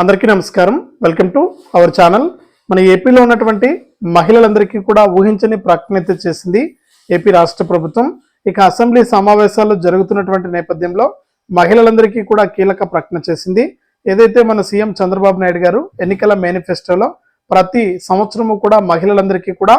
అందరికీ నమస్కారం. Welcome to our channel మన ఏపీలో ఉన్నటువంటి మహిళలందరికీ కూడా ఊహించని ప్రకటన చేసింది ఏపీ రాష్ట్ర ప్రభుత్వం. ఇక అసెంబ్లీ సమావేశాలు జరుగుతున్నటువంటి నేపథ్యంలో మహిళలందరికీ కూడా కీలక ప్రకటన చేసింది. ఏదైతే మన సీఎం చంద్రబాబు నాయుడు గారు ఎన్నికల మేనిఫెస్టోలో ప్రతి సంవత్సరము కూడా మహిళలందరికీ కూడా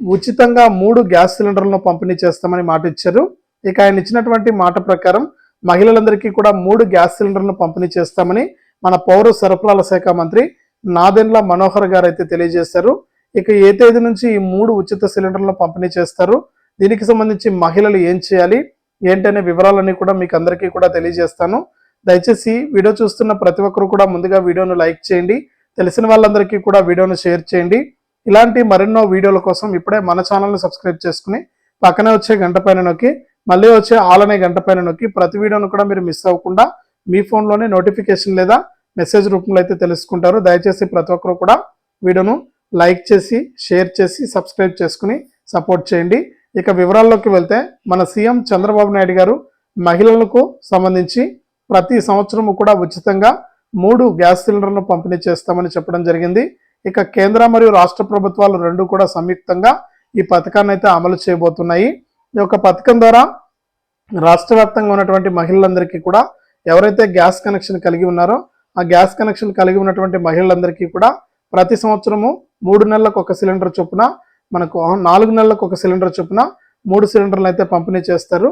ఉచితంగా మూడు గ్యాస్ సిలిండర్లను పంపిణీ చేస్తామని మాట ఇచ్చారు. ఇక ఆయన ఇచ్చినటువంటి మాట ప్రకారం మహిళలందరికీ కూడా మూడు గ్యాస్ సిలిండర్లను పంపిణీ చేస్తామని మన పౌర సరఫరాల శాఖ మంత్రి నాదెండ్ల మనోహర్ గారు అయితే తెలియజేశారు. ఇక ఏ తేదీ నుంచి ఈ మూడు ఉచిత సిలిండర్లను పంపిణీ చేస్తారు? దీనికి సంబంధించి మహిళలు ఏం చేయాలి? ఏంటనే వివరాలన్నీ కూడా మీకు అందరికీ కూడా తెలియజేస్తాను. దయచేసి వీడియో చూస్తున్న ప్రతి ఒక్కరు కూడా ముందుగా వీడియోను లైక్ చేయండి. తెలిసిన వాళ్ళందరికీ కూడా వీడియోను షేర్ చేయండి. ఇలాంటి మరెన్నో వీడియోల కోసం ఇప్పుడే మన ఛానల్ని సబ్స్క్రైబ్ చేసుకుని పక్కనే వచ్చే గంట పైన నొక్కి మళ్ళీ వచ్చే ఆలనే గంట పైన నొక్కి ప్రతి వీడియోను కూడా మీరు మిస్ అవ్వకుండా మీ ఫోన్లోనే నోటిఫికేషన్ లేదా మెసేజ్ రూపంలో అయితే తెలుసుకుంటారు. దయచేసి ప్రతి ఒక్కరు కూడా వీడియోను లైక్ చేసి షేర్ చేసి సబ్స్క్రైబ్ చేసుకుని సపోర్ట్ చేయండి. ఇక వివరాల్లోకి వెళ్తే మన సీఎం చంద్రబాబు నాయుడు గారు మహిళలకు సంబంధించి ప్రతి సంవత్సరము కూడా ఉచితంగా మూడు గ్యాస్ సిలిండర్లను పంపిణీ చేస్తామని చెప్పడం జరిగింది. ఇక కేంద్ర మరియు రాష్ట్ర ప్రభుత్వాలు రెండు కూడా సంయుక్తంగా ఈ పథకాన్ని అయితే అమలు చేయబోతున్నాయి. ఈ యొక్క పథకం ద్వారా రాష్ట్ర ఉన్నటువంటి మహిళలందరికీ కూడా ఎవరైతే గ్యాస్ కనెక్షన్ కలిగి ఉన్నారో ఆ గ్యాస్ కనెక్షన్ కలిగి ఉన్నటువంటి మహిళలందరికీ కూడా ప్రతి సంవత్సరము మూడు నెలలకు ఒక సిలిండర్ చొప్పున మనకు నాలుగు నెలలకు ఒక సిలిండర్ చొప్పున మూడు సిలిండర్లు అయితే పంపిణీ చేస్తారు.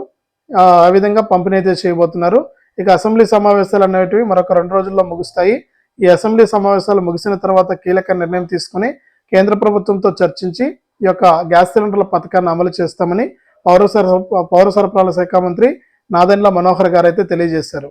ఆ విధంగా పంపిణీ అయితే చేయబోతున్నారు. ఇక అసెంబ్లీ సమావేశాలు అనేటివి మరొక రెండు రోజుల్లో ముగుస్తాయి. ఈ అసెంబ్లీ సమావేశాలు ముగిసిన తర్వాత కీలక నిర్ణయం తీసుకుని కేంద్ర ప్రభుత్వంతో చర్చించి ఈ యొక్క గ్యాస్ సిలిండర్ల పథకాన్ని అమలు చేస్తామని పౌర సరఫరా పౌర సరఫరాల శాఖ మంత్రి నాదెండ్ల మనోహర్ గారు అయితే తెలియజేశారు.